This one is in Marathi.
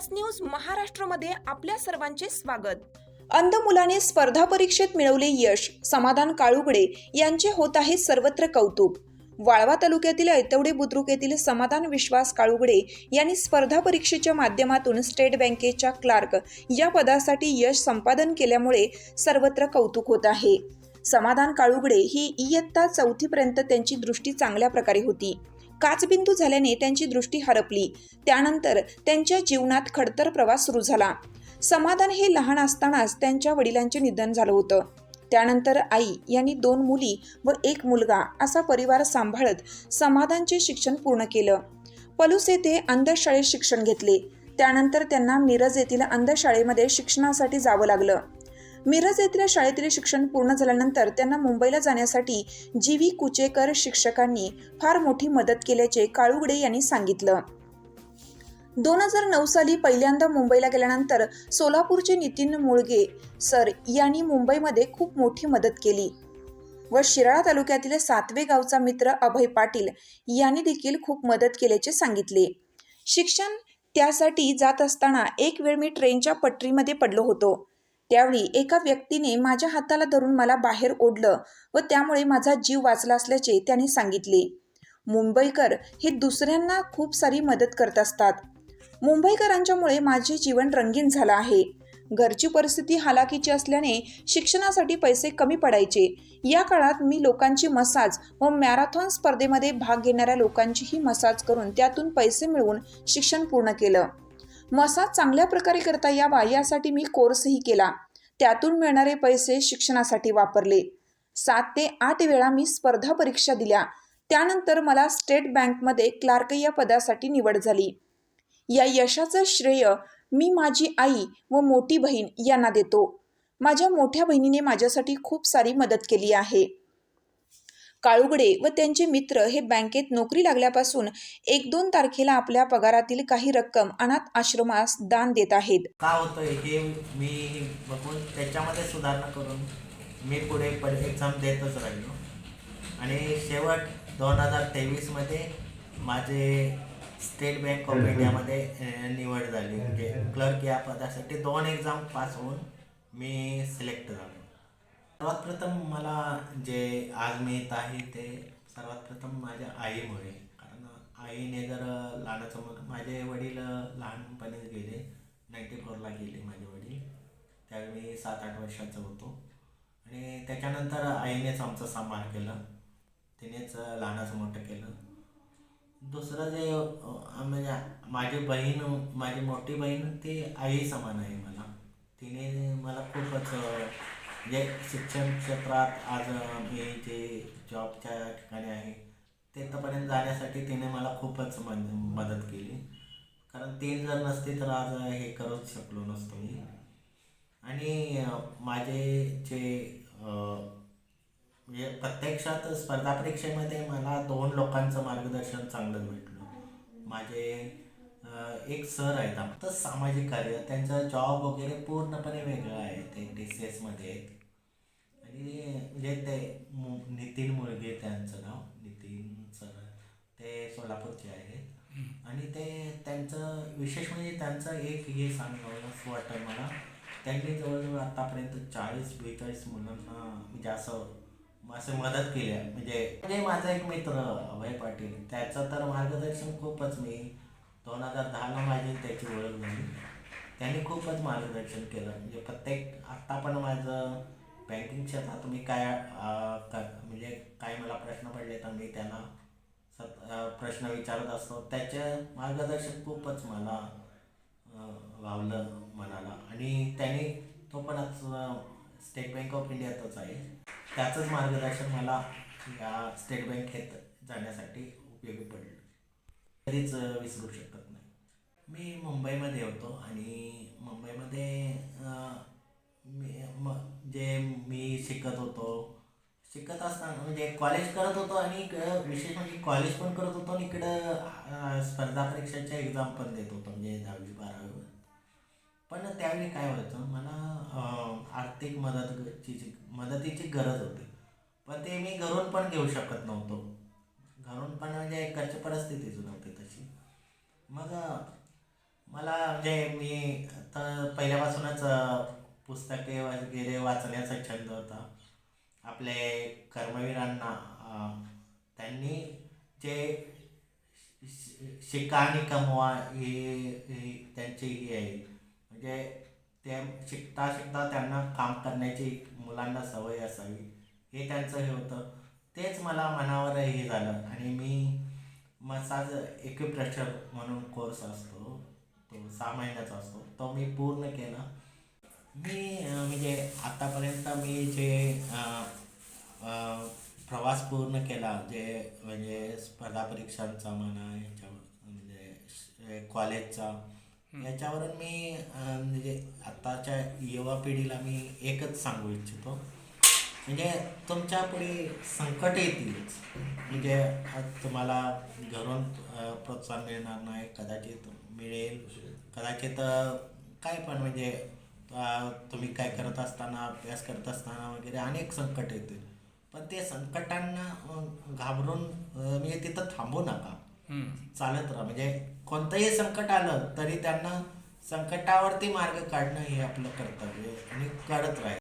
एस न्यूज महाराष्ट्रमध्ये आपल्या सर्वांचे स्वागत. अंध मुलाने स्पर्धा परीक्षेत मिळवले यश समाधान काळुगडे यांचे होत आहे सर्वत्र कौतुक. वाळवा तालुक्यातील ऐतवडे बुद्रुक येथील समाधान विश्वास काळुगडे यांनी स्पर्धा परीक्षेच्या माध्यमातून स्टेट बँकेच्या क्लार्क या पदासाठी यश संपादन केल्यामुळे सर्वत्र कौतुक होत आहे. समाधान काळुगडे ही इयत्ता चौथीपर्यंत त्यांची दृष्टी चांगल्या प्रकारे होती. काचबिंदू झाल्याने त्यांची दृष्टी हरपली. त्यानंतर त्यांच्या जीवनात खडतर प्रवास सुरू झाला. समाधान हे लहान असतानाच त्यांच्या वडिलांचे निधन झालं होतं. त्यानंतर आई यांनी दोन मुली व एक मुलगा असा परिवार सांभाळत समाधानचे शिक्षण पूर्ण केलं. पलूस येथे अंधशाळेत शिक्षण घेतले. त्यानंतर त्यांना मिरज येथील अंधशाळेमध्ये शिक्षणासाठी जावं लागलं. मिरज येथील शाळेतील शिक्षण पूर्ण झाल्यानंतर त्यांना मुंबईला जाण्यासाठी जी व्ही कुचेकर शिक्षकांनी फार मोठी मदत केल्याचे काळुगडे यांनी सांगितलं. दोन हजार नऊ साली पहिल्यांदा मुंबईला गेल्यानंतर सोलापूरचे नितीन मुळगे सर यांनी मुंबईमध्ये खूप मोठी मदत केली व शिराळा तालुक्यातील सातवे गावचा मित्र अभय पाटील यांनी देखील खूप मदत केल्याचे सांगितले. शिक्षण त्यासाठी जात असताना एक वेळ मी ट्रेनच्या पटरीमध्ये पडलो होतो. त्यावेळी एका व्यक्तीने माझ्या हाताला धरून मला बाहेर ओढलं व त्यामुळे माझा जीव वाचला असल्याचे त्याने सांगितले. मुंबईकर हे दुसऱ्यांना खूप सारी मदत करत असतात. मुंबईकरांच्यामुळे माझे जीवन रंगीन झालं आहे. घरची परिस्थिती हालाकीची असल्याने शिक्षणासाठी पैसे कमी पडायचे. या काळात मी लोकांची मसाज व मॅरेथॉन स्पर्धेमध्ये भाग घेणाऱ्या लोकांचीही मसाज करून त्यातून पैसे मिळवून शिक्षण पूर्ण केलं. मसाज चांगल्या प्रकारे करता यावा यासाठी मी कोर्सही केला. त्यातून मिळणारे पैसे शिक्षणासाठी वापरले. सात ते आठ वेळा मी स्पर्धा परीक्षा दिल्या. त्यानंतर मला स्टेट बँकमध्ये क्लार्क या पदासाठी निवड झाली. या यशाचं श्रेय मी माझी आई व मोठी बहीण यांना देतो. माझ्या मोठ्या बहिणीने माझ्यासाठी खूप सारी मदत केली आहे. काळुगडे व त्यांचे मित्र हे बँकेत नोकरी लागल्यापासून एक दोन तारखेला आपल्या पगारातील काही रक्कम अनाथ आश्रमास दान देत आहेत. का होतं हे मी बघून त्याच्यामध्ये सुधारणा करून मी पुढे एक्झाम देतच राहिलो आणि शेवट दोन हजार तेवीसमध्ये माझे स्टेट बँक ऑफ इंडियामध्ये निवड झाली. म्हणजे क्लर्क या पदासाठी दोन एक्झाम पास होऊन मी सिलेक्ट झालो. सर्वात प्रथम मला जे आज मी आहे ते सर्वात प्रथम माझ्या आईमुळे. कारण आईने जर लहानाचं मग माझे वडील लहानपणीच गेले नाईन्टी फोरला गेले माझे वडील. त्यावेळी मी सात आठ वर्षाचं होतो. आणि त्याच्यानंतर आईनेच आमचा सांभाळ केला. तिनेच लहानाचं मोठं केलं. दुसरं जे म्हणजे माझी बहीण माझी मोठी बहीण ती आई समान आहे मला. तिने मला खूपच म्हणजे शिक्षण क्षेत्रात आज मी जे जॉबच्या ठिकाणी आहे तिथपर्यंत जाण्यासाठी तिने मला खूपच मन मदत केली. कारण ते जर नसते तर आज हे करूच शकलो नसतो मी. आणि माझे जे म्हणजे प्रत्यक्षात स्पर्धा परीक्षेमध्ये मला दोन लोकांचं मार्गदर्शन चांगलं भेटलं. माझे एक सर आहेत फक्त सामाजिक कार्य त्यांचा जॉब वगैरे पूर्णपणे वेगळं आहे ते डी सी एसमध्ये आहेत आणि म्हणजे ते नितीन मुळगे त्यांचं नाव. नितीन सर ते सोलापूरचे आहेत. आणि ते त्यांचं विशेष म्हणजे त्यांचं एक हे सांगावं असं वाटतं मला. त्यांनी जवळजवळ आतापर्यंत चाळीस बेचाळीस मुलांना म्हणजे असं असं मदत केली आहे. म्हणजे म्हणजे माझा एक मित्र अभय पाटील त्याचं तर मार्गदर्शन खूपच मी दोन हजार दहाला माझी त्याची ओळख झाली. त्यांनी खूपच मार्गदर्शन केलं. म्हणजे प्रत्येक आत्ता पण माझं बँकिंग क्षेत्रात तुम्ही काय म्हणजे काय मला प्रश्न पडले तर मी त्यांना सत प्रश्न विचारत असतो त्याचे मार्गदर्शन खूपच मला वावलं भावलं मनाला. आणि त्याने तो पण आज स्टेट बँक ऑफ इंडियातच आहे. त्याचंच मार्गदर्शन मला या स्टेट बँकेत जाण्यासाठी उपयोगी पडलं. कधीच विसरू शकत नाही. मी मुंबईमध्ये होतो आणि मुंबईमध्ये मी म जे मी शिकत होतो शिकत असताना म्हणजे कॉलेज करत होतो आणि इकडं विशेष म्हणजे कॉलेज पण करत होतो आणि इकडं स्पर्धा परीक्षाच्या एक्झाम पण देत होतो म्हणजे दहावी बारावी पण त्यावेळी काय व्हायचं मला आर्थिक मदतची मदतीची गरज होती. पण ते मी घरून पण घेऊ शकत नव्हतो. घरून पण म्हणजे घरची परिस्थितीच नव्हती तशी. मग मला म्हणजे मी तर पहिल्यापासूनच पुस्तके वगैरे वाचण्याचा छंद होता. आपले कर्मवीरांना त्यांनी जे शि- शिका आणि कमवा हे हे त्यांची ही आहे. म्हणजे ते शिकता शिकता त्यांना काम करण्याची मुलांना सवय असावी. हे त्यांचं हे होतं. तेच मला मनावर हे झालं. आणि मी मसाज एक्युप्रेशर म्हणून कोर्स असतो तो सहा महिन्याचा असतो तो मी पूर्ण केला. मी म्हणजे आतापर्यंत मी जे प्रवास पूर्ण केला जे म्हणजे स्पर्धा परीक्षांचा म्हणा याच्यावर म्हणजे कॉलेजचा याच्यावरून मी म्हणजे आताच्या युवा पिढीला मी एकच सांगू इच्छितो. म्हणजे तुमच्यापुढे संकट येतीलच. म्हणजे तुम्हाला घरून प्रोत्साहन मिळणार नाही कदाचित मिळेल. कदाचित काय पण म्हणजे तुम्ही काय करत असताना अभ्यास करत असताना वगैरे अनेक संकट येतील. पण ते संकटांना घाबरून म्हणजे तिथं थांबू नका. चालत राहा. म्हणजे कोणतंही संकट आलं तरी त्यांना संकटावरती मार्ग काढणं हे आपलं कर्तव्य आहे आणि करत राहायचं